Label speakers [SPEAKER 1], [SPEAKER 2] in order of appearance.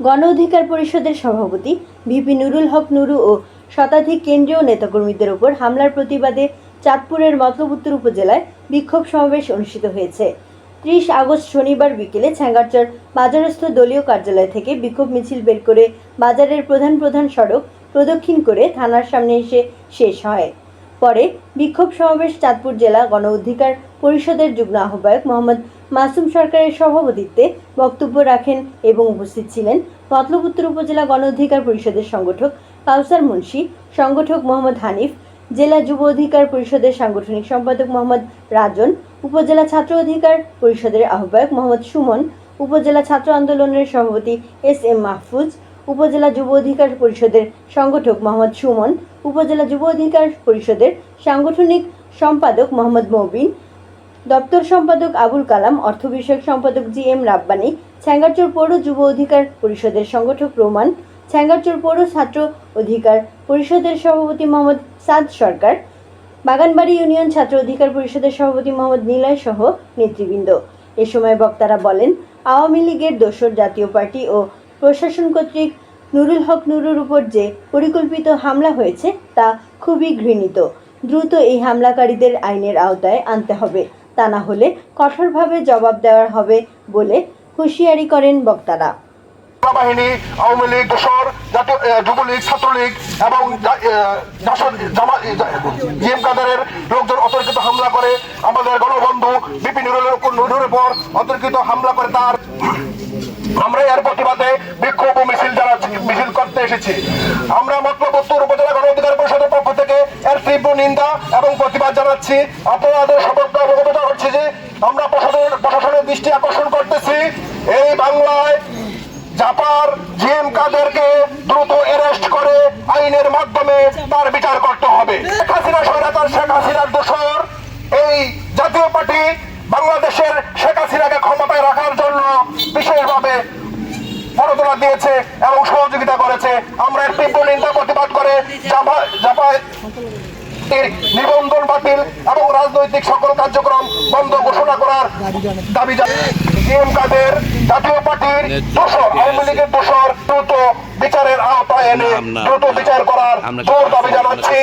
[SPEAKER 1] গণ অধিকার পরিষদের সভাপতি ভিপি নুরুল হক নুরু ও শতাধিক কেন্দ্রীয় নেতাকর্মীদের উপর হামলার প্রতিবাদে চাঁদপুরের মতলব উত্তর উপজেলায় বিক্ষোভ সমাবেশ অনুষ্ঠিত হয়েছে। ত্রিশ আগস্ট শনিবার বিকেলে ছ্যাঙ্গারচর বাজারস্থ দলীয় কার্যালয় থেকে বিক্ষোভ মিছিল বের করে বাজারের প্রধান প্রধান সড়ক প্রদক্ষিণ করে থানার সামনে এসে শেষ হয়। পরে বিক্ষোভ সমাবেশ চাঁদপুর জেলা গণ অধিকার পরিষদের যুগ্ম আহ্বায়ক মোহাম্মদ মাসুম সরকারের সভাপতিত্বে বক্তব্য রাখেন এবং উপস্থিত ছিলেন মতলব উত্তর উপজেলা গণ অধিকার পরিষদের সংগঠক কাউসার মুন্সি, সংগঠক মোহাম্মদ হানিফ, জেলা যুব অধিকার পরিষদের সাংগঠনিক সম্পাদক মোহাম্মদ রাজন, উপজেলা ছাত্র অধিকার পরিষদের আহ্বায়ক মোহাম্মদ সুমন, উপজেলা ছাত্র আন্দোলনের সভাপতি এস এম মাহফুজ, উপজেলা যুব অধিকার পরিষদের সংগঠক মোহাম্মদ সুমন, উপজেলা যুব অধিকার পরিষদের সাংগঠনিক সম্পাদক মোহাম্মদ মবিন দপ্তর সম্পাদক আবুল কালাম, অর্থ বিষয়ক সম্পাদক জি এম রাব্বানি ছ্যাঙ্গারচর পৌর যুব অধিকার পরিষদের সংগঠক রোমান ছ্যাঙ্গারচর পৌর ছাত্র অধিকার পরিষদের সভাপতি মোহাম্মদ সাদ সরকার, বাগানবাড়ি ইউনিয়ন ছাত্র অধিকার পরিষদের সভাপতি মোহাম্মদ নিলয় সহ নেতৃবৃন্দ। এ সময় বক্তারা বলেন, আওয়ামী লীগের দোসর জাতীয় পার্টি ও প্রশাসন কর্তৃক নুরুল হক নুরুর উপর যে পরিকল্পিত হামলা হয়েছে তা খুবই ঘৃণিত। দ্রুত এই হামলাকারীদের আইনের আওতায় আনতে হবে। তা না হলে কঠোরভাবে জবাব দেওয়া হবে বলে হুঁশিয়ারি করেন বক্তারা।
[SPEAKER 2] বাহিনী আওয়ামী লীগ দোসর যুবলীগ, ছাত্রলীগ এবং জিএম কাদারের লোকজন অতর্কিত হামলা করে আমাদের গণবন্ধু বিপিন উপর অতর্কিত হামলা করে তার। আমরা এর প্রতিবাদে বিক্ষোভ মিছিল যারা মিছিল করতে এসেছি। আমরা মতলব উপজেলা গণ অধিকার পরিষদের পক্ষ থেকে এর তীব্র নিন্দা এবং প্রতিবাদ জানাচ্ছি। আপনাদের আমরা প্রশাসনের দৃষ্টি আকর্ষণ করতেছি। এই বাংলায় জাপার জিএম কাদেরকে দ্রুত অ্যারেস্ট করে আইনের মাধ্যমে তার বিচার করতে হবে। শেখ হাসিনা স্বৈরাচার, শেখ হাসিনার দোষর। এই জাতীয় পার্টি বাংলাদেশের শেখ হাসিনাকে ক্ষমতায় রাখার জন্য বিশেষভাবে প্রণোদনা দিয়েছে এবং সহযোগিতা করেছে। আমরা তীব্র নিন্দা, প্রতিবাদ করে জাপা জাপায় নিবন্ধন বাতিল এবং রাজনৈতিক সকল কার্যক্রম বন্ধ ঘোষণা করার দাবি জানিয়ে। কাদের জাতীয় পার্টির দোষর আওয়ামী লীগের দোষর দ্রুত বিচারের আওতায় এনে দ্রুত বিচার করার জোর দাবি জানাচ্ছি।